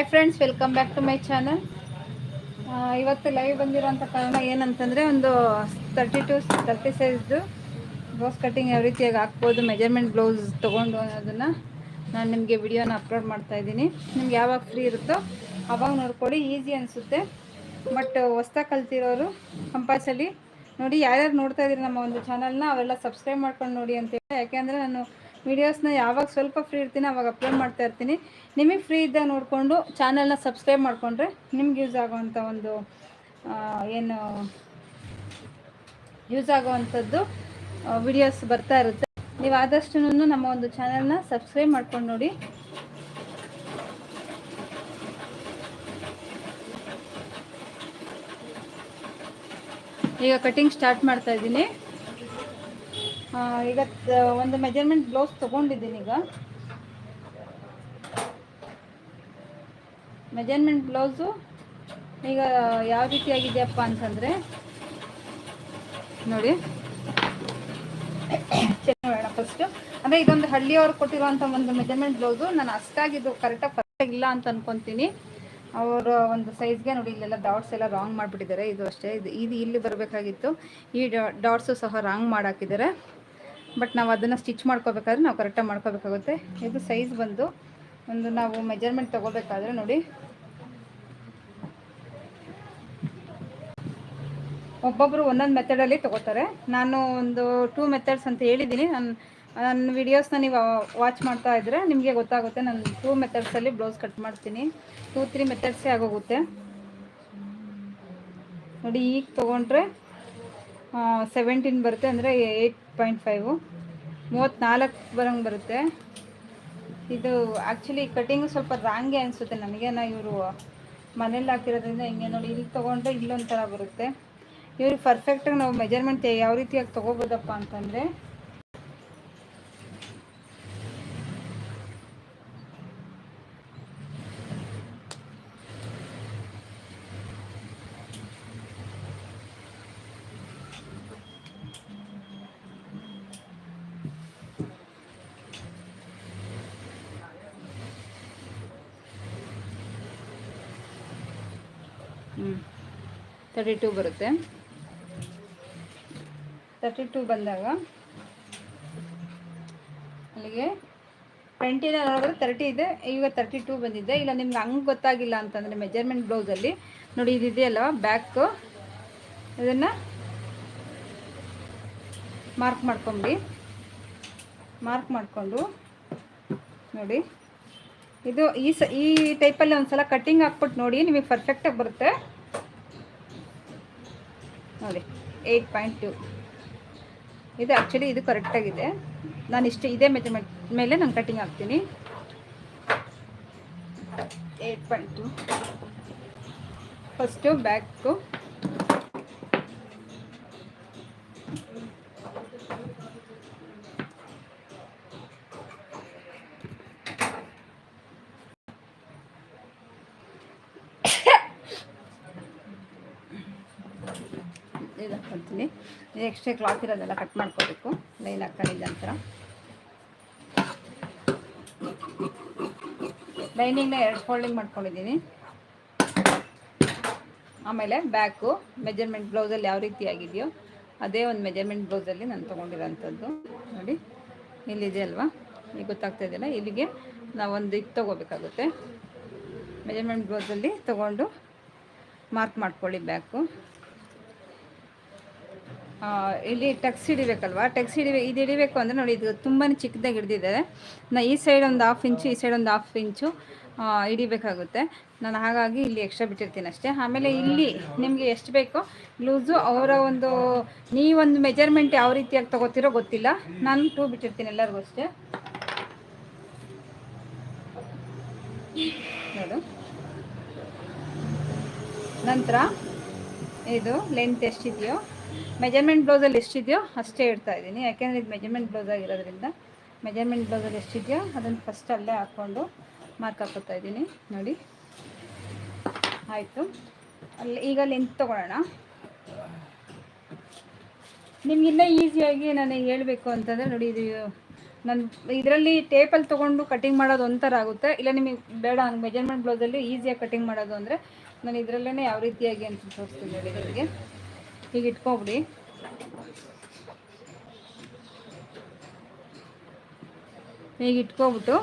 Hi friends welcome back to my channel ಇವತ್ತು live ಬಂದಿರೋಂಥ ಕಾರಣ ಏನಂತಂದರೆ ಒಂದು ತರ್ಟಿ ಟು ತರ್ಟಿ ಸೈಜ್ದು ಬ್ಲೌಸ್ ಕಟ್ಟಿಂಗ್ ಯಾವ ರೀತಿಯಾಗಿ ಹಾಕ್ಬೋದು ಮೆಜರ್ಮೆಂಟ್ ಬ್ಲೌಸ್ ತೊಗೊಂಡು ಅನ್ನೋದನ್ನು ನಾನು ನಿಮಗೆ ವಿಡಿಯೋನ ಅಪ್ಲೋಡ್ ಮಾಡ್ತಾ ಇದ್ದೀನಿ. ನಿಮ್ಗೆ ಯಾವಾಗ ಫ್ರೀ ಇರುತ್ತೋ ಅವಾಗ ನೋಡ್ಕೊಳ್ಳಿ ಈಸಿ ಅನಿಸುತ್ತೆ. ಬಟ್ ಹೊಸ್ದಾಗಿ ಕಲ್ತಿರೋರು ಕಂಪಲ್ಸಲಿ ನೋಡಿ, ಯಾರ್ಯಾರು ನೋಡ್ತಾ ಇದ್ದೀರಿ ನಮ್ಮ ಒಂದು ಚಾನಲ್ನ ಅವೆಲ್ಲ ಸಬ್ಸ್ಕ್ರೈಬ್ ಮಾಡ್ಕೊಂಡು ನೋಡಿ ಅಂತೇಳಿ ಯಾಕೆಂದರೆ ನಾನು ವೀಡಿಯೋಸ್ನ ಯಾವಾಗ ಸ್ವಲ್ಪ ಫ್ರೀ ಇರ್ತೀನಿ, ಅವಾಗ ಅಪ್ಲೋಡ್ ಮಾಡ್ತಾ ಇರ್ತೀನಿ. ನಿಮಗೆ ಫ್ರೀ ಇದ್ದಾಗ ನೋಡಿಕೊಂಡು ಚಾನಲ್ನ ಸಬ್ಸ್ಕ್ರೈಬ್ ಮಾಡಿಕೊಂಡ್ರೆ ನಿಮ್ಗೆ ಯೂಸ್ ಆಗೋವಂಥ ಒಂದು ಏನು ಯೂಸ್ ಆಗೋವಂಥದ್ದು ವಿಡಿಯೋಸ್ ಬರ್ತಾ ಇರುತ್ತೆ. ನೀವು ಆದಷ್ಟು ನಮ್ಮ ಒಂದು ಚಾನಲ್ನ ಸಬ್ಸ್ಕ್ರೈಬ್ ಮಾಡ್ಕೊಂಡು ನೋಡಿ. ಈಗ ಕಟಿಂಗ್ ಸ್ಟಾರ್ಟ್ ಮಾಡ್ತಾ ಇದ್ದೀನಿ. ಈಗ ಒಂದು ಮೆಜರ್ಮೆಂಟ್ ಬ್ಲೌಸ್ ತೊಗೊಂಡಿದ್ದೀನಿ ಈಗ. ಮೆಜರ್ಮೆಂಟ್ ಬ್ಲೌಸು ಈಗ ಯಾವ ರೀತಿಯಾಗಿದೆಯಪ್ಪ ಅಂತಂದರೆ, ನೋಡಿ. ನೋಡೋಣ ಫಸ್ಟು ಅಂದರೆ ಇದೊಂದು ಹಳ್ಳಿಯವ್ರು ಕೊಟ್ಟಿರುವಂಥ ಒಂದು ಮೆಜರ್ಮೆಂಟ್ ಬ್ಲೌಸು ನಾನು ಅಷ್ಟಾಗಿದ್ದು ಕರೆಕ್ಟಾಗಿ ಪರ್ಫೆಕ್ಟ್ ಇಲ್ಲ ಅಂತ ಅಂದ್ಕೊತೀನಿ ಅವರ ಒಂದು ಸೈಜ್ಗೆ ನೋಡಿ, ಇಲ್ಲೆಲ್ಲ ಡಾಟ್ಸ್ ಎಲ್ಲ ರಾಂಗ್ ಮಾಡಿಬಿಟ್ಟಿದ್ದಾರೆ. ಇದು ಅಷ್ಟೇ. ಇದು ಇದು ಇಲ್ಲಿ ಬರಬೇಕಾಗಿತ್ತು. ಈ ಡಾಟ್ಸು ಸಹ ರಾಂಗ್ ಮಾಡಾಕಿದ್ದಾರೆ. ಬಟ್ ನಾವು ಅದನ್ನು ಸ್ಟಿಚ್ ಮಾಡ್ಕೋಬೇಕಾದ್ರೆ ನಾವು ಕರೆಕ್ಟಾಗಿ ಮಾಡ್ಕೋಬೇಕಾಗುತ್ತೆ. ಇದು ಸೈಜ್ ಬಂದು ಒಂದು ನಾವು ಮೆಜರ್ಮೆಂಟ್ ತೊಗೋಬೇಕಾದ್ರೆ ನೋಡಿ. ಒಬ್ಬೊಬ್ಬರು ಒಂದೊಂದು ಮೆಥಡಲ್ಲಿ ತೊಗೋತಾರೆ. ನಾನು ಒಂದು ಟೂ ಮೆಥಡ್ಸ್ ಅಂತ ಹೇಳಿದ್ದೀನಿ. ನಾನು ನನ್ನ ವಿಡಿಯೋಸ್ನ ನೀವು ವಾಚ್ ಮಾಡ್ತಾ ಇದ್ದರೆ ನಿಮಗೆ ಗೊತ್ತಾಗುತ್ತೆ. ನಾನು ಟೂ ಮೆಥಡ್ಸಲ್ಲಿ ಬ್ಲೌಸ್ ಕಟ್ ಮಾಡ್ತೀನಿ. ಟೂ ತ್ರೀ ಮೆಥಡ್ಸೇ ಆಗೋಗುತ್ತೆ. ನೋಡಿ, ಈಗ ತೊಗೊಂಡ್ರೆ ಸೆವೆಂಟೀನ್ ಬರುತ್ತೆ ಅಂದರೆ ಏಯ್ಟ್ ಪಾಯಿಂಟ್ ಫೈವು ಮೂವತ್ತ್ನಾಲ್ಕು ಬರಂಗೆ ಬರುತ್ತೆ. ಇದು ಆ್ಯಕ್ಚುಲಿ ಕಟಿಂಗು ಸ್ವಲ್ಪ ರಾಂಗೆ ಅನಿಸುತ್ತೆ ನನಗೇನ ಇವರು ಮನೇಲಿ ಹಾಕಿರೋದ್ರಿಂದ ಹಿಂಗೆ ನೋಡಿ ಇಲ್ಲಿ ತೊಗೊಂಡ್ರೆ ಇಲ್ಲೊಂಥರ ಬರುತ್ತೆ. ಇವ್ರಿಗೆ ಪರ್ಫೆಕ್ಟಾಗಿ ನಾವು ಮೆಜರ್ಮೆಂಟ್ ಯಾವ ರೀತಿಯಾಗಿ ತೊಗೋಬೋದಪ್ಪ ಅಂತಂದರೆ ಹ್ಞೂ ತರ್ಟಿ ಟೂ ಬರುತ್ತೆ. ತರ್ಟಿ ಟೂ ಬಂದಾಗ ಅಲ್ಲಿಗೆ ಟ್ವೆಂಟಿನ ನೋಡಿದ್ರೆ ತರ್ಟಿ ಇದೆ, ಈಗ ತರ್ಟಿ ಟೂ ಬಂದಿದೆ. ಇಲ್ಲ, ನಿಮ್ಗೆ ಹಂಗೆ ಗೊತ್ತಾಗಿಲ್ಲ ಅಂತಂದರೆ ಮೆಜರ್ಮೆಂಟ್ ಬ್ಲೌಸಲ್ಲಿ. ನೋಡಿ ಇದಿದೆಯಲ್ಲ ಬ್ಯಾಕು. ಇದನ್ನು ಮಾರ್ಕ್ ಮಾಡ್ಕೊಂಬಿಡಿ. ಮಾರ್ಕ್ ಮಾಡಿಕೊಂಡು ನೋಡಿ. ಇದು ಈ ಸ ಈ ಟೈಪಲ್ಲಿ ಒಂದು ಸಲ ಕಟ್ಟಿಂಗ್ ಹಾಕ್ಬಿಟ್ಟು ನೋಡಿ, ನಿಮಗೆ ಪರ್ಫೆಕ್ಟಾಗಿ ಬರುತ್ತೆ. ನೋಡಿ ಏಯ್ಟ್ ಪಾಯಿಂಟ್ ಟು ಇದು ಆ್ಯಕ್ಚುಲಿ ಇದು ಕರೆಕ್ಟಾಗಿದೆ ನಾನು ಇಷ್ಟು ಇದೇ ಮೆಜರ್ಮೆಂಟ್ ಮೇಲೆ ನಾನು ಕಟ್ಟಿಂಗ್ ಹಾಕ್ತೀನಿ. Eight point two first back ಇದು ಹಾಕ್ಕೊಳ್ತೀನಿ ಇದು ಎಕ್ಸ್ಟ್ರಾ ಕ್ಲಾತ್ ಇರೋದೆಲ್ಲ ಕಟ್ ಮಾಡ್ಕೋಬೇಕು. ಲೈನ್ ಹಾಕೊಂಡಿದ್ದ ನಂತರ. ಲೈನಿಂಗ್ನ ಎರಡು ಫೋಲ್ಡಿಂಗ್ ಮಾಡ್ಕೊಂಡಿದ್ದೀನಿ. ಆಮೇಲೆ ಬ್ಯಾಕು, ಮೆಜರ್ಮೆಂಟ್ ಬ್ಲೌಸಲ್ಲಿ ಯಾವ ರೀತಿ ಆಗಿದೆಯೋ ಅದೇ ಒಂದು ಮೆಜರ್ಮೆಂಟ್ ಬ್ಲೌಸಲ್ಲಿ ನಾನು ತೊಗೊಂಡಿರೋಂಥದ್ದು. ನೋಡಿ, ಇಲ್ಲಿದೆ ಅಲ್ವಾ? ಈಗ ಗೊತ್ತಾಗ್ತಾ ಇದೆಯಲ್ಲ? ಇಲ್ಲಿಗೆ ನಾವೊಂದು ಇದು ತೊಗೋಬೇಕಾಗುತ್ತೆ. ಮೆಜರ್ಮೆಂಟ್ ಬ್ಲೌಸಲ್ಲಿ ತೊಗೊಂಡು ಮಾರ್ಕ್ ಮಾಡ್ಕೊಳ್ಳಿ ಬ್ಯಾಕು. ಇಲ್ಲಿ ಟಕ್ಸ್ ಹಿಡಿಬೇಕಲ್ವಾ? ಟಕ್ಸ್ ಹಿಡಿಬೇಕು ಇದು ಹಿಡಿಬೇಕು ಅಂದರೆ ನೋಡಿ, ಇದು ತುಂಬಾ ಚಿಕ್ಕದಾಗಿ ಹಿಡಿದಿದ್ದಾರೆ. ನಾ ಈ ಸೈಡ್ ಒಂದು ಹಾಫ್ ಇಂಚು ಈ ಸೈಡ್ ಒಂದು ಹಾಫ್ ಇಂಚು ಹಿಡಿಬೇಕಾಗುತ್ತೆ. ನಾನು ಹಾಗಾಗಿ ಇಲ್ಲಿ ಎಕ್ಸ್ಟ್ರಾ ಬಿಟ್ಟಿರ್ತೀನಿ ಅಷ್ಟೇ. ಆಮೇಲೆ ಇಲ್ಲಿ ನಿಮಗೆ ಎಷ್ಟು ಬೇಕೋ? ಲೂಸು ಅವರ ಒಂದು, ನೀವೊಂದು ಮೆಜರ್ಮೆಂಟ್ ಯಾವ ರೀತಿಯಾಗಿ ತೊಗೋತಿರೋ ಗೊತ್ತಿಲ್ಲ. ನಾನು ಟೂ ಬಿಟ್ಟಿರ್ತೀನಿ ಎಲ್ಲರಿಗೂ ಅಷ್ಟೇ. ನೋಡು. ನಂತರ ಇದು ಲೆಂತ್ ಎಷ್ಟಿದೆಯೋ. ಮೆಜರ್ಮೆಂಟ್ ಬ್ಲೌಸಲ್ಲಿ ಎಷ್ಟಿದೆಯೋ ಅಷ್ಟೇ ಇಡ್ತಾ ಇದ್ದೀನಿ. ಯಾಕೆಂದರೆ ಇದು ಮೆಜರ್ಮೆಂಟ್ ಬ್ಲೌಸ್ ಆಗಿರೋದ್ರಿಂದ ಮೆಜರ್ಮೆಂಟ್ ಬ್ಲೌಸಲ್ಲಿ ಎಷ್ಟಿದೆಯೋ ಅದನ್ನು ಫಸ್ಟ್ ಅಲ್ಲೇ ಹಾಕ್ಕೊಂಡು ಮಾರ್ಕ್ ಹಾಕೋತಾ ಇದ್ದೀನಿ. ನೋಡಿ. ಆಯಿತು. ಅಲ್ಲಿ ಈಗ ಲೆಂತ್ ತೊಗೊಳ್ಳೋಣ. ನಿಮಗಿನ್ನ ಈಸಿಯಾಗಿ ನಾನು ಹೇಳಬೇಕು ಅಂತಂದರೆ ನೋಡಿ ಇದು ನಾನು ಇದರಲ್ಲಿ ಟೇಪಲ್ಲಿ ತೊಗೊಂಡು ಕಟಿಂಗ್ ಮಾಡೋದು ಒಂಥರ ಆಗುತ್ತೆ. ಇಲ್ಲ ನಿಮಗೆ ಬೇಡ ಹಂಗೆ ಮೆಜರ್ಮೆಂಟ್ ಬ್ಲೌಸಲ್ಲಿ ಈಸಿಯಾಗಿ ಕಟಿಂಗ್ ಮಾಡೋದು ಅಂದರೆ ನಾನು ಇದರಲ್ಲೇ ಯಾವ ರೀತಿಯಾಗಿ ಅಂತ ತೋರಿಸ್ತೀನಿ ನಿಮಗೆ. ಈಗ ಇಟ್ಕೊಬಿಡಿ. ಹೀಗೆ ಇಟ್ಕೊಬಿಟ್ಟು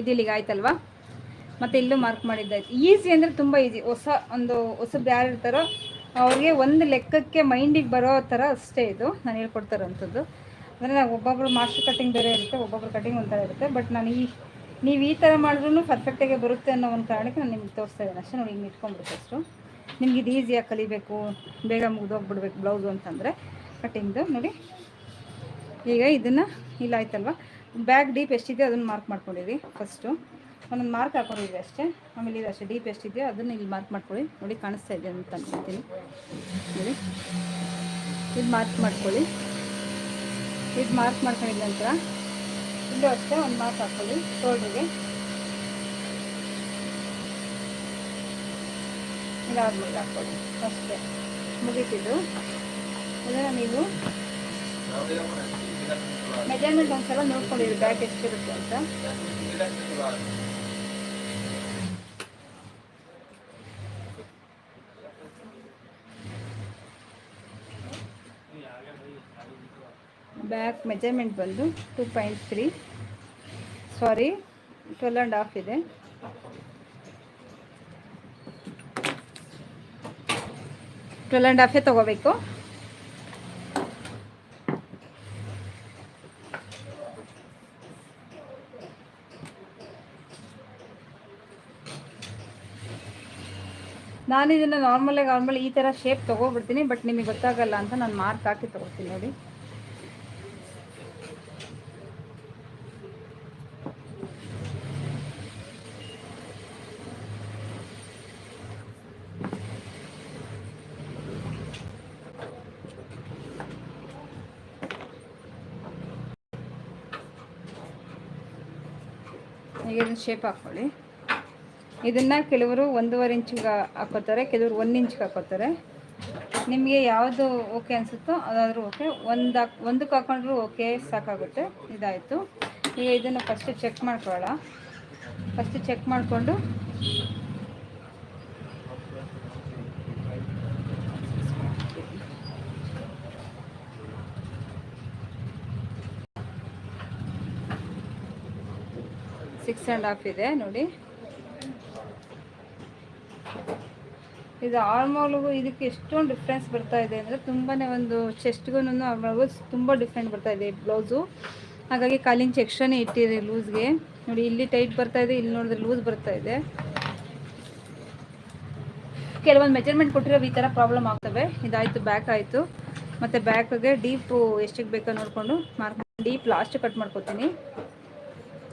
ಇದು ಇಲ್ಲಿಗೆ ಆಯ್ತಲ್ವಾ? ಮತ್ತು ಇಲ್ಲೂ ಮಾರ್ಕ್ ಮಾಡಿದ್ದಾಯ್ತು. ಈಸಿ ಅಂದರೆ ತುಂಬ ಈಸಿ ಹೊಸ ಒಂದು ಹೊಸಬ್ರು ಯಾರು ಇರ್ತಾರೋ ಅವ್ರಿಗೆ ಒಂದು ಲೆಕ್ಕಕ್ಕೆ ಮೈಂಡಿಗೆ ಬರೋ ಥರ ಅಷ್ಟೇ ಇದು. ನಾನು ಹೇಳ್ಕೊಡ್ತಾರಂಥದ್ದು ಅಂದರೆ ನಾವು ಒಬ್ಬೊಬ್ರು ಮಾಸ್ಟರ್ ಕಟ್ಟಿಂಗ್ ಬೇರೆ ಇರುತ್ತೆ, ಒಬ್ಬೊಬ್ರು ಕಟ್ಟಿಂಗ್ ಒಂಥರ ಇರುತ್ತೆ. ಬಟ್ ನಾನು ಈ, ನೀವು ಈ ಥರ ಮಾಡಿದ್ರೂ ಪರ್ಫೆಕ್ಟಾಗಿ ಬರುತ್ತೆ ಅನ್ನೋ ಒಂದು ಕಾರಣಕ್ಕೆ ನಾನು ನಿಮ್ಗೆ ತೋರಿಸ್ತಾ ಇದ್ದೀನಿ. ಅಷ್ಟೇ ನೋಡಿ ಹಿಂಗೆ ಇಟ್ಕೊಂಡ್ಬಿಡ್ತು ಅಷ್ಟು ನಿಮ್ಗೆ ಇದು ಈಸಿಯಾಗಿ ಕಲಿಬೇಕು, ಬೇಗ ಮುಗಿದೋಗ್ಬಿಡ್ಬೇಕು ಬ್ಲೌಸು ಅಂತಂದರೆ. ಕಟ್ಟಿಂಗ್ದು ನೋಡಿ, ಈಗ ಇದನ್ನು ಇಲ್ಲ ಆಯ್ತಲ್ವ? ಬ್ಯಾಗ್ ಡೀಪ್ ಎಷ್ಟಿದೆ ಅದನ್ನು ಮಾರ್ಕ್ ಮಾಡ್ಕೊಂಡಿರಿ ಫಸ್ಟು ಒಂದೊಂದು ಮಾರ್ಕ್ ಹಾಕೊಂಡಿದ್ವಿ ಅಷ್ಟೇ. ಆಮೇಲೆ ಇದು ಅಷ್ಟೇ ಡೀಪ್ ಎಷ್ಟಿದೆಯೋ ಅದನ್ನು ಇಲ್ಲಿ ಮಾರ್ಕ್ ಮಾಡ್ಕೊಳ್ಳಿ. ನೋಡಿ ಕಾಣಿಸ್ತಾ ಇದೆ ಅಂತ ಅನ್ಕೊತೀನಿ ನೋಡಿ. ಇದು ಮಾರ್ಕ್ ಮಾಡ್ಕೊಳ್ಳಿ. ಇದು ಮಾರ್ಕ್ ಮಾಡ್ಕೊಂಡಿದ್ದ ನಂತರ ಇಲ್ಲೂ ಅಷ್ಟೇ ಒಂದು ಮಾರ್ಕ್ ಹಾಕ್ಕೊಳ್ಳಿ ಶೋಲ್ಡ್ರಿಗೆ ಇದಾದ್ಮೇಲೆ ಹಾಕ್ಕೊಳ್ಳಿ ಅಷ್ಟೇ ಮುಗೀತಿದ್ದು. ಅದನ್ನು ನೀವು ಮೆಜರ್ಮೆಂಟ್ ಒಂದ್ಸಲ ನೋಡ್ಕೊಂಡಿರಿ ಬ್ಯಾಗ್ ಎಷ್ಟಿರುತ್ತೆ ಅಂತ. ಬ್ಯಾಕ್ ಮೆಜರ್ಮೆಂಟ್ ಬಂದು two point three. Sorry, twelve and half ಇದೆ. ಟ್ವೆಲ್ ಆ್ಯಂಡ್ ಹಾಫೇ ತೊಗೋಬೇಕು. ನಾನು ಇದನ್ನು ನಾರ್ಮಲಾಗಿ ನಾರ್ಮಲ್ ಈ ಥರ ಶೇಪ್ ತೊಗೊಬಿಡ್ತೀನಿ ಬಟ್ ನಿಮಗೆ ಗೊತ್ತಾಗಲ್ಲ ಅಂತ ನಾನು ಮಾರ್ಕ್ ಹಾಕಿ ತೊಗೋತೀನಿ ನೋಡಿ. ಇದನ್ನ ಶೇಪ್ ಹಾಕ್ಕೊಳ್ಳಿ ಇದನ್ನು ಕೆಲವರು ಒಂದೂವರೆ ಇಂಚಿಗೆ ಹಾಕೋತಾರೆ, ಕೆಲವರು ಒಂದು ಇಂಚಿಗೆ ಹಾಕೋತಾರೆ. ನಿಮಗೆ ಯಾವುದು ಓಕೆ ಅನಿಸುತ್ತೋ ಅದಾದರೂ ಓಕೆ ಒಂದು ಹಾಕ್, ಒಂದಕ್ಕೆ ಹಾಕೊಂಡ್ರೂ ಓಕೆ ಸಾಕಾಗುತ್ತೆ. ಇದಾಯಿತು. ಈಗ ಇದನ್ನು ಫಸ್ಟ್ ಚೆಕ್ ಮಾಡ್ಕೊಳ್ಳೋಣ. ಫಸ್ಟ್ ಚೆಕ್ ಮಾಡಿಕೊಂಡು ಆ್ಯಂಡ್ ಆಫ್ ಇದೆ, ನೋಡಿ. ಇದು ಆಲ್ಮೋಲ್ಗೂ ಇದಕ್ಕೆ ಎಷ್ಟೊಂದು ಡಿಫ್ರೆನ್ಸ್ ಬರ್ತಾ ಇದೆ ಅಂದರೆ ತುಂಬಾ ಒಂದು ಚೆಸ್ಟ್ಗೂ ಆಲ್ಮೋಲ್ಗೂ ತುಂಬ ಡಿಫ್ರೆಂಟ್ ಬರ್ತಾ ಇದೆ ಬ್ಲೌಸು ಹಾಗಾಗಿ ಕಾಲು ಇಂಚ್ ಎಕ್ಸ್ಟ್ರಾನೇ ಇಟ್ಟಿದೆ ಲೂಸ್ಗೆ ನೋಡಿ, ಇಲ್ಲಿ ಟೈಟ್ ಬರ್ತಾ ಇದೆ, ಇಲ್ಲಿ ನೋಡಿದ್ರೆ ಲೂಸ್ ಬರ್ತಾ ಇದೆ. ಕೆಲವೊಂದು ಮೆಜರ್ಮೆಂಟ್ ಕೊಟ್ಟಿರೋ ಈ ಥರ ಪ್ರಾಬ್ಲಮ್ ಆಗ್ತವೆ. ಇದಾಯಿತು ಬ್ಯಾಕ್ ಆಯಿತು. ಮತ್ತು ಬ್ಯಾಕ್ಗೆ ಡೀಪು ಎಷ್ಟಿಗೆ ಬೇಕೋ ನೋಡಿಕೊಂಡು ಮಾರ್ಕ್ ಡೀಪ್ ಲಾಸ್ಟ್ ಕಟ್ ಮಾಡ್ಕೊತೀನಿ.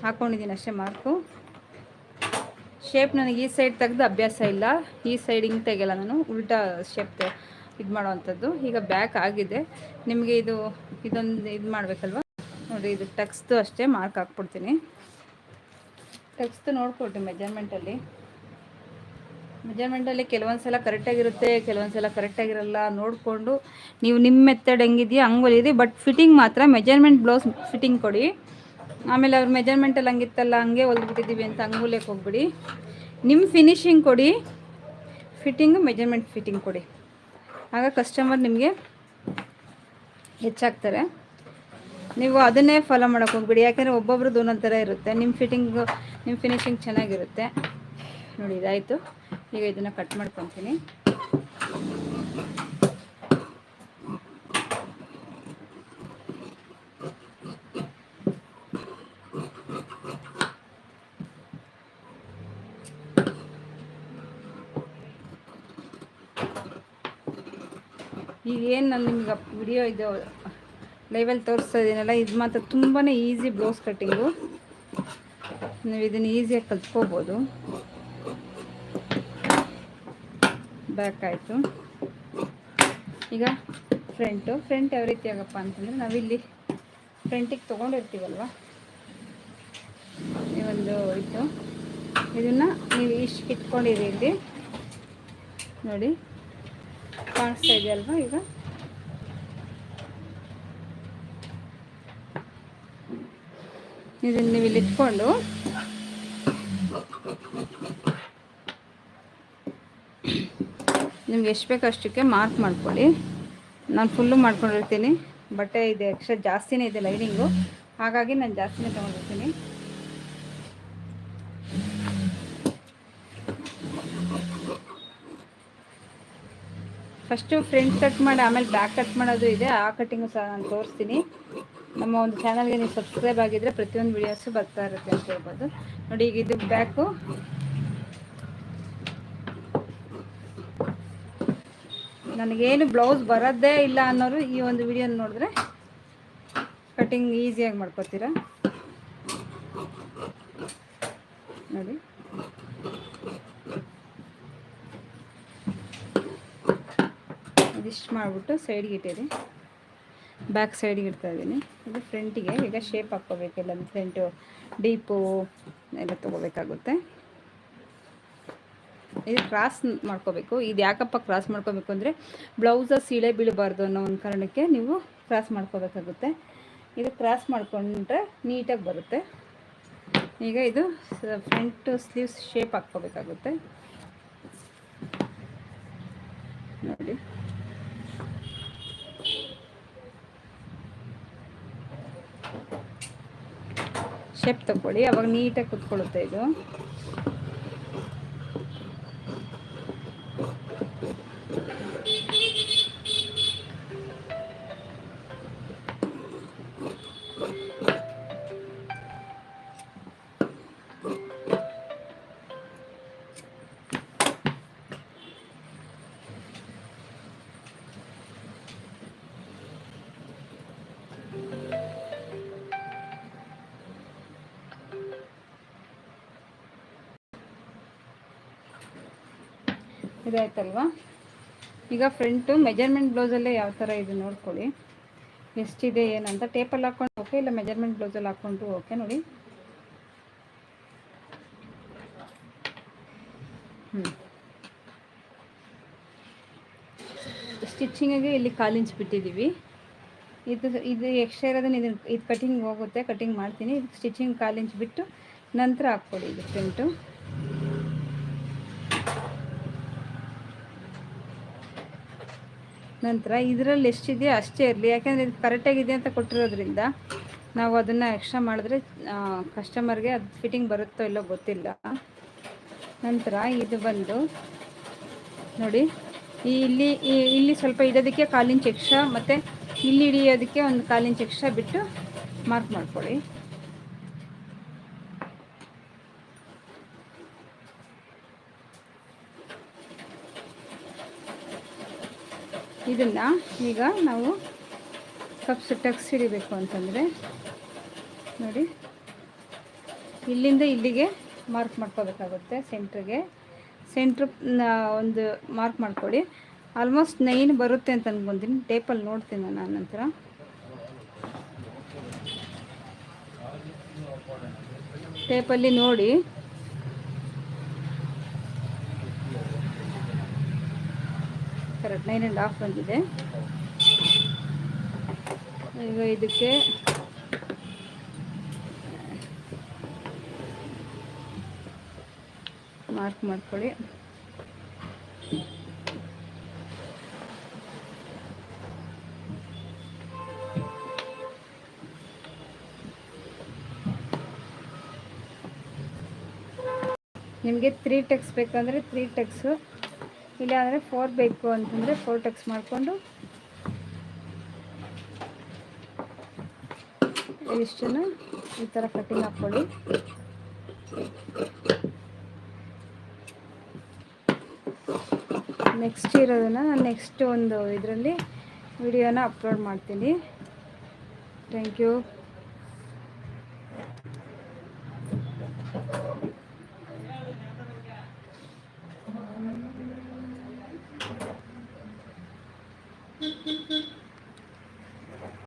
ಹಾಕ್ಕೊಂಡಿದ್ದೀನಿ ಅಷ್ಟೇ ಮಾರ್ಕು. ಶೇಪ್ ನನಗೆ ಈ ಸೈಡ್ ತೆಗೆದು ಅಭ್ಯಾಸ ಇಲ್ಲ. ಈ ಸೈಡ್ ಹಿಂಗೆ ತೆಗೆಯಲ್ಲ ನಾನು, ಉಲ್ಟಾ ಶೇಪ್ ಇದು ಮಾಡುವಂಥದ್ದು. ಈಗ ಬ್ಯಾಕ್ ಆಗಿದೆ. ನಿಮಗೆ ಇದು, ಇದೊಂದು ಇದು ಮಾಡಬೇಕಲ್ವ? ನೋಡಿ, ಇದು ಟಕ್ಸ್ದು ಅಷ್ಟೇ ಮಾರ್ಕ್ ಹಾಕ್ಬಿಡ್ತೀನಿ. ಟಕ್ಸ್ದು ನೋಡ್ಕೊಳ್ರಿ ಮೆಜರ್ಮೆಂಟಲ್ಲಿ ಮೆಜರ್ಮೆಂಟಲ್ಲಿ ಕೆಲವೊಂದು ಸಲ ಕರೆಕ್ಟಾಗಿರುತ್ತೆ ಕೆಲವೊಂದು ಸಲ ಕರೆಕ್ಟಾಗಿರಲ್ಲ ನೋಡಿಕೊಂಡು. ನೀವು ನಿಮ್ಮ ಮೆಥಡ್ ಹೆಂಗಿದೆಯೋ? ಹಂಗೆ ಹೊಲಿಯಿರಿ ಬಟ್ ಫಿಟ್ಟಿಂಗ್ ಮಾತ್ರ. ಮೆಜರ್ಮೆಂಟ್ ಬ್ಲೌಸ್ ಫಿಟ್ಟಿಂಗ್ ಕೊಡಿ. ಆಮೇಲೆ ಅವ್ರ ಮೆಜರ್ಮೆಂಟಲ್ಲಿ ಹಂಗಿತ್ತಲ್ಲ, ಹಂಗೆ ಹೊಲ್ದ್ಬಿಟ್ಟಿದ್ದೀವಿ ಅಂತ ಹೊಲಿಯಕ್ಕೆ ಹೋಗ್ಬಿಡಿ. ನಿಮ್ಮ ಫಿನಿಶಿಂಗ್ ಕೊಡಿ. ಫಿಟ್ಟಿಂಗು ಮೆಜರ್ಮೆಂಟ್ ಫಿಟ್ಟಿಂಗ್ ಕೊಡಿ. ಆಗ ಕಸ್ಟಮರ್ ನಿಮಗೆ ಹೆಚ್ಚಾಗ್ತಾರೆ. ನೀವು ಅದನ್ನೇ ಫಾಲೋ ಮಾಡೋಕೆ ಹೋಗ್ಬಿಡಿ. ಯಾಕೆಂದರೆ ಒಬ್ಬೊಬ್ರದ್ದು ಒಂದೊಂದು ಥರ ಇರುತ್ತೆ. ನಿಮ್ಮ ಫಿಟ್ಟಿಂಗು ನಿಮ್ಮ ಫಿನಿಶಿಂಗ್ ಚೆನ್ನಾಗಿರುತ್ತೆ. ನೋಡಿ, ಇದಾಯಿತು. ಈಗ ಇದನ್ನು ಕಟ್ ಮಾಡ್ಕೊತೀನಿ. ಏನು ನಾನು ನಿಮ್ಗೆ ವಿಡಿಯೋ ಇದು ಲೈವಲ್ಲಿ ತೋರಿಸ್ತಾ ಇದ್ದೀನಲ್ಲ ಇದು ಮಾತ್ರ ತುಂಬಾ ಈಸಿ ಬ್ಲೌಸ್ ಕಟ್ಟಿಂಗು ನೀವು ಇದನ್ನು ಈಸಿಯಾಗಿ ಕಲ್ತ್ಕೋಬೋದು. ಬ್ಯಾಕ್ ಆಯಿತು. ಈಗ ಫ್ರಂಟು ಫ್ರಂಟ್ ಯಾವ ರೀತಿ ಆಗಪ್ಪ ಅಂತಂದರೆ ನಾವಿಲ್ಲಿ ಫ್ರಂಟಿಗೆ ತೊಗೊಂಡಿರ್ತೀವಲ್ವ? ಈ ಒಂದು ಇದು. ಇದನ್ನು ನೀವು ಇಷ್ಟು ಇಟ್ಕೊಂಡಿರಿ ಇಲ್ಲಿ. ನೋಡಿ, ಕಾಣಿಸ್ತಾ ಇದೆಯಲ್ವ ಈಗ? ಇದನ್ನು ನೀವು ಇಲ್ಲಿ ಇಟ್ಕೊಂಡು ನಿಮ್ಗೆ ಎಷ್ಟು ಬೇಕೋ ಅಷ್ಟಕ್ಕೆ ಮಾರ್ಕ್ ಮಾಡ್ಕೊಳ್ಳಿ. ನಾನು ಫುಲ್ಲು ಮಾಡ್ಕೊಂಡಿರ್ತೀನಿ. ಬಟ್ಟೆ ಇದೆ ಎಕ್ಸ್ಟ್ರಾ ಜಾಸ್ತಿನೇ ಇದೆ ಲೈನಿಂಗು ಹಾಗಾಗಿ ನಾನು ಜಾಸ್ತಿನೇ ತೊಗೊಂಡಿರ್ತೀನಿ. ಫಸ್ಟು ಫ್ರಂಟ್ ಕಟ್ ಮಾಡಿ, ಆಮೇಲೆ ಬ್ಯಾಕ್ ಕಟ್ ಮಾಡೋದು ಇದೆ. ಆ ಕಟ್ಟಿಂಗು ಸಹ ನಾನು ತೋರಿಸ್ತೀನಿ. ನಮ್ಮ ಒಂದು ಚಾನಲ್ಗೆ ನೀವು ಸಬ್ಸ್ಕ್ರೈಬ್ ಆಗಿದ್ರೆ ಪ್ರತಿಯೊಂದು ವಿಡಿಯೋಸು ಬರ್ತಾ ಇರುತ್ತೆ ಅಂತ ಹೇಳ್ಬೋದು. ನೋಡಿ, ಈಗ ಇದು ಬ್ಯಾಕು ನನಗೇನು ಬ್ಲೌಸ್ ಬರೋದೇ ಇಲ್ಲ ಅನ್ನೋರು ಈ ಒಂದು ವಿಡಿಯೋ ನೋಡಿದ್ರೆ ಕಟಿಂಗ್ ಈಸಿಯಾಗಿ ಮಾಡ್ಕೋತೀರ? ನೋಡಿ. ಇದಿಷ್ಟು ಮಾಡಿಬಿಟ್ಟು ಸೈಡ್ಗೆ ಇಟ್ಟಿರಿ. ಬ್ಯಾಕ್ ಸೈಡಿಗೆ ಇಡ್ತಾ ಇದ್ದೀನಿ. ಇದು ಫ್ರಂಟಿಗೆ ಈಗ ಶೇಪ್ ಹಾಕ್ಕೋಬೇಕು. ಇಲ್ಲ ಫ್ರಂಟು ಡೀಪು ಎಲ್ಲ ತೊಗೋಬೇಕಾಗುತ್ತೆ. ಇದು ಕ್ರಾಸ್ ಮಾಡ್ಕೋಬೇಕು. ಇದು ಯಾಕಪ್ಪ ಕ್ರಾಸ್ ಮಾಡ್ಕೋಬೇಕು ಅಂದರೆ ಬ್ಲೌಸ ಸೀಳೆ ಬೀಳಬಾರ್ದು ಅನ್ನೋ ಒಂದು ಕಾರಣಕ್ಕೆ ನೀವು ಕ್ರಾಸ್ ಮಾಡ್ಕೋಬೇಕಾಗುತ್ತೆ. ಇದು ಕ್ರಾಸ್ ಮಾಡಿಕೊಂಡ್ರೆ ನೀಟಾಗಿ ಬರುತ್ತೆ. ಈಗ ಇದು ಫ್ರಂಟ್ ಸ್ಲೀವ್ಸ್ ಶೇಪ್ ಹಾಕ್ಕೋಬೇಕಾಗುತ್ತೆ. ನೋಡಿ. ಶೇಪ್ ತಗೊಳ್ಳಿ. ಅವಾಗ ನೀಟಾಗಿ ಕುತ್ಕೊಳ್ಳುತ್ತೆ ಇದು. ಇದಾಯ್ತಲ್ವಾ? ಈಗ ಫ್ರಂಟು ಮೆಜರ್ಮೆಂಟ್ ಬ್ಲೌಸಲ್ಲೇ ಯಾವ ಥರ ಇದೆ ನೋಡ್ಕೊಳ್ಳಿ. ಎಷ್ಟಿದೆ, ಏನಂತ ಟೇಪಲ್ಲಿ ಹಾಕ್ಕೊಂಡು ಓಕೆ ಇಲ್ಲ ಮೆಜರ್ಮೆಂಟ್ ಬ್ಲೌಸಲ್ಲಿ ಹಾಕ್ಕೊಂಡು ಓಕೆ ನೋಡಿ. ಹ್ಞೂ ಸ್ಟಿಚ್ಚಿಂಗಿಗೆ ಇಲ್ಲಿ ಕಾಲಿಂಚ್ ಬಿಟ್ಟಿದ್ದೀವಿ. ಇದು ಇದು ಎಕ್ಸ್ಟ್ರಾ ಇರೋದನ್ನ ಇದನ್ನು ಇದು ಕಟಿಂಗ್ ಹೋಗುತ್ತೆ ಕಟಿಂಗ್ ಮಾಡ್ತೀನಿ. ಸ್ಟಿಚಿಂಗ್ ಕಾಲಿಂಚ್ ಬಿಟ್ಟು ನಂತರ ಹಾಕ್ಕೊಡಿ ಇದು ಫ್ರಂಟು ನಂತರ ಇದರಲ್ಲಿ ಎಷ್ಟಿದೆಯೋ ಅಷ್ಟೇ ಇರಲಿ. ಯಾಕೆಂದರೆ ಇದು ಕರೆಕ್ಟಾಗಿದೆ ಅಂತ ಕೊಟ್ಟಿರೋದ್ರಿಂದ ನಾವು ಅದನ್ನು ಎಕ್ಸ್ಟ್ರಾ ಮಾಡಿದ್ರೆ ಕಸ್ಟಮರ್ಗೆ ಅದು ಫಿಟ್ಟಿಂಗ್ ಬರುತ್ತೋ ಇಲ್ಲೋ ಗೊತ್ತಿಲ್ಲ. ನಂತರ ಇದು ಬಂದು ನೋಡಿ, ಈ ಇಲ್ಲಿ ಇಲ್ಲಿ ಸ್ವಲ್ಪ ಇಡೋದಕ್ಕೆ ಕಾಲಿಂಚ್ ಎಕ್ಸ್ಟ್ರಾ ಮತ್ತು ಇಲ್ಲಿ ಹಿಡಿಯೋದಕ್ಕೆ ಒಂದು ಕಾಲಿಂಚ್ ಎಕ್ಸ್ಟ್ರಾ ಬಿಟ್ಟು ಮಾರ್ಕ್ ಮಾಡ್ಕೊಳ್ಳಿ. ಇದನ್ನು ಈಗ ನಾವು ಕಪ್ಸ್ ಟಕ್ಸ್ ಹಿಡಿಬೇಕು ಅಂತಂದರೆ, ನೋಡಿ. ಇಲ್ಲಿಂದ ಇಲ್ಲಿಗೆ ಮಾರ್ಕ್ ಮಾಡ್ಕೋಬೇಕಾಗುತ್ತೆ ಸೆಂಟ್ರಿಗೆ ಸೆಂಟ್ರ್ ಒಂದು ಮಾರ್ಕ್ ಮಾಡ್ಕೊಳ್ಳಿ. ಆಲ್ಮೋಸ್ಟ್ ನೈನ್ ಬರುತ್ತೆ ಅಂತ ಅನ್ಕೊಂತೀನಿ. ಟೇಪಲ್ಲಿ ನೋಡ್ತೀನಿ ನಾನು ನಂತರ ಟೇಪಲ್ಲಿ ನೋಡಿ. ಕರೆಕ್ಟ್ ನೈನ್ ಆ್ಯಂಡ್ ಹಾಫ್ ಬಂದಿದೆ. ಈಗ ಇದಕ್ಕೆ ಮಾರ್ಕ್ ಮಾಡ್ಕೊಳ್ಳಿ. ನಿಮಗೆ ತ್ರೀ ಟೆಕ್ಸ್ ಬೇಕಂದರೆ ತ್ರೀ ಟೆಕ್ಸು ಇಲ್ಲಾಂದರೆ ಫೋರ್ ಬೇಕು ಅಂತಂದರೆ ಫೋರ್ ಟೆಕ್ಸ್ ಮಾಡಿಕೊಂಡು ಇಷ್ಟನ್ನು ಈ ಥರ ಕಟ್ಟಿಂಗ್ ಹಾಕ್ಕೊಳ್ಳಿ. ನೆಕ್ಸ್ಟ್ ಇರೋದನ್ನು ನಾನು ನೆಕ್ಸ್ಟ್ ಒಂದು ಇದರಲ್ಲಿ ವಿಡಿಯೋನ ಅಪ್ಲೋಡ್ ಮಾಡ್ತೀನಿ. Thank you